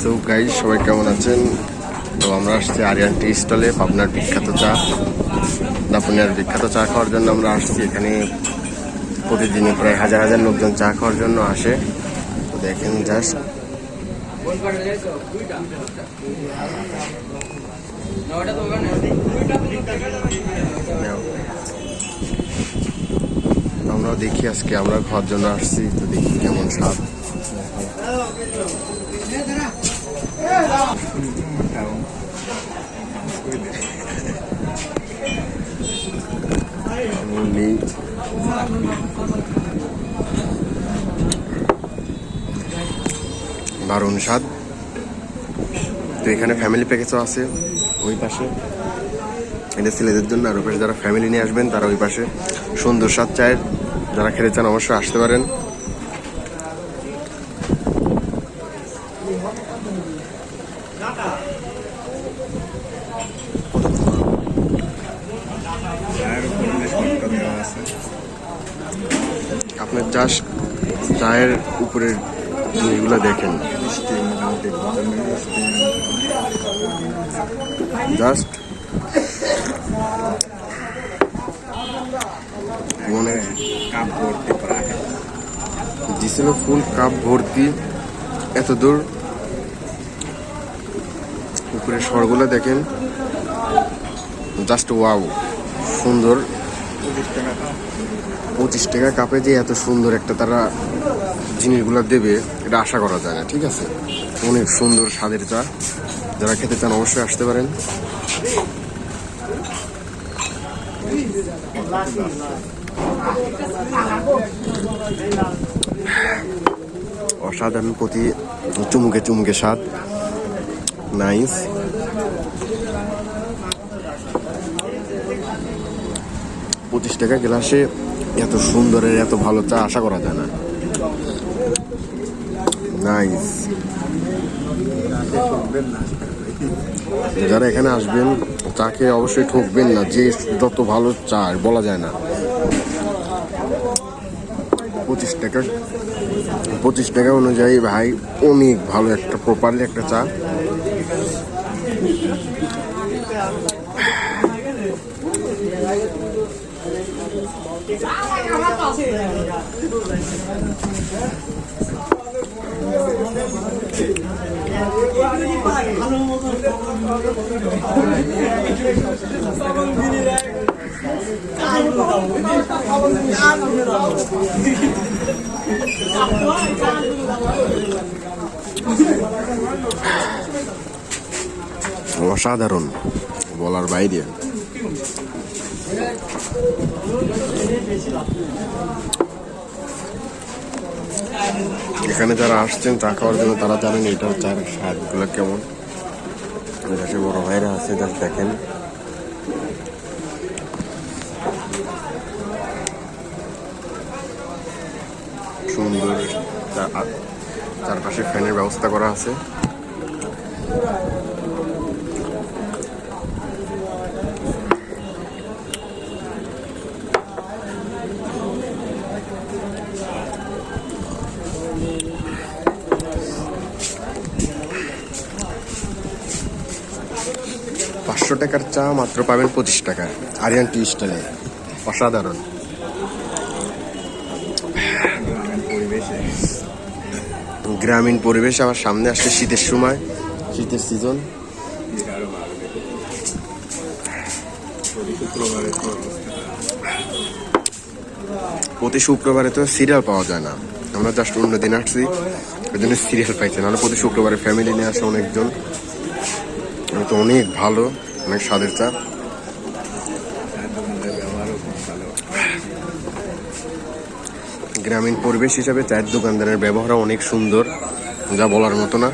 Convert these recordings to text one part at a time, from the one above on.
So guys সবাই কেমন আছেন? তো আমরা আসছি আরিয়ান টি স্টলে পাবনার বিখ্যাত চা। দাপুনিয়ার বিখ্যাত চা খাওয়ার জন্য আমরা আসছি এখানে। প্রতিদিনই প্রায় হাজার হাজার লোকজন চা খাওয়ার জন্য আসে। তো দেখেন জাস্ট আমরাও দেখি আজকে, আমরা খাওয়ার জন্য আসছি। তো দেখি কেমন নেই দারুণ স্বাদ। তো এখানে ফ্যামিলি প্যাকেজও আছে ওই পাশে। এটা ছেলেদের জন্য আর ওই পাশে যারা ফ্যামিলি নিয়ে আসবেন, তারা ওই পাশে। সুন্দর স্বাদ চায়ের। যারা খেতে চান অবশ্যই আসতে পারেন। জাস্ট চায়ের উপরের জিনিসগুলো দেখেন। জাস্ট মনে কাপ ভর্তি ফুল কাপ ভর্তি এত দূর। উপরে স্বরগুলো দেখেন। জাস্ট ওয়াও সুন্দর। পঁচিশ টাকা কাপে যে এত সুন্দর একটা তারা জিনিসগুলো দেবে, এটা আশা করা যায় না, ঠিক আছে? অনেক সুন্দর স্বাদের চা। যারা খেতে চান অবশ্যই আসতে পারেন। অসাধারণ প্রতি চুমুকে চুমুকে স্বাদ। নাইস পঁচিশ টাকা গ্লাসে এত সুন্দরের, এত ভালো চা আশা করা যায় না। যারা এখানে আসবেন চাকে অবশ্যই ঠকবেন না, যে যত ভালো চা বলা যায় না। পঁচিশ টাকা। পঁচিশ টাকা অনুযায়ী ভাই, অনেক ভালো একটা প্রপারলি একটা চা। অসাধারণ বলার বাইরে। এখানে যারা আসছেন, চা খাওয়ার জন্য তারা জানেন এটার চার স্বাদগুলো কেমন। দেশে বড় ভাইরা আছে যার দেখেন। সুন্দর চারপাশে ফ্যানের ব্যবস্থা করা আছে। পাঁচশো টাকার চা মাত্র পাবেন পঁচিশ টাকা। আরিয়ান টি স্টাইলে অসাধারণ। গ্রামীণ পরিবেশ আবার সামনে আসছে শীতের সময়, শীতের সিজন প্রতি শুক্রবারে তো সিরিয়াল পাওয়া যায় না। আমরা জাস্ট অন্য দিন আসছি ওই জন্য সিরিয়াল পাইছি নাহলে প্রতি শুক্রবারে ফ্যামিলি নিয়ে আসে অনেকজন। তো অনেক ভালো। অনেক স্বাদের চা। গ্রামীণ পরিবেশ হিসাবে চায়ের দোকানদারের ব্যবহার অনেক সুন্দর, যা বলার মতো না।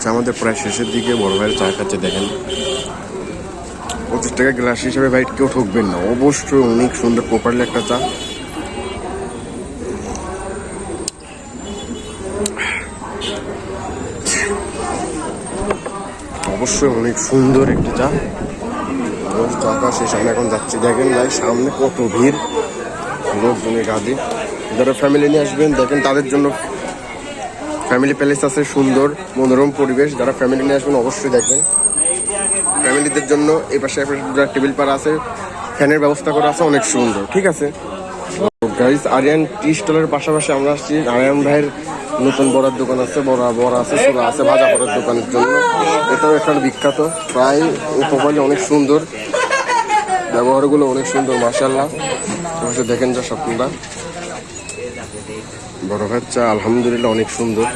আচ্ছা আমাদের প্রায় শেষের দিকে বড় ভাইয়ের চা খাচ্ছে, দেখেন। পঁচিশ টাকা গ্লাস হিসেবে ভাই কেউ ঠকবেন না। অবশ্যই অনেক সুন্দর প্রপারলি একটা চা। অবশ্যই অনেক সুন্দর একটি চা। চা খাওয়া শেষ, আমরা এখন যাচ্ছি। দেখেন ভাই, সামনে কত ভিড়। লোকজনের গাদি যারা ফ্যামিলি নিয়ে আসবেন, দেখেন তাদের জন্য ফ্যামিলি প্যালেস আছে, সুন্দর, মনোরম পরিবেশ। যারা ফ্যামিলি নিয়ে আসবেন, অবশ্যই দেখবেন। ফ্যামিলিদের জন্য এই পাশে একটা টেবিল পার আছে। ফ্যানের ব্যবস্থা করা আছে, অনেক সুন্দর, ঠিক আছে? গাইস আরিয়ান টি স্টলের পাশাপাশি আমরা আসছি। আরিয়ান ভাইয়ের নতুন বড়ার দোকান আছে, বড়া বড়া আছে ছোড়া আছে, ভাজা করার দোকানের জন্য। এটাও এখানে বিখ্যাত। প্রায় উপকূলে অনেক সুন্দর। ব্যবহারগুলো অনেক সুন্দর মাসাল্লাহ দেখেন যা স্বপ্নটা বড় বাচ্চা আলহামদুলিল্লাহ অনেক সুন্দর।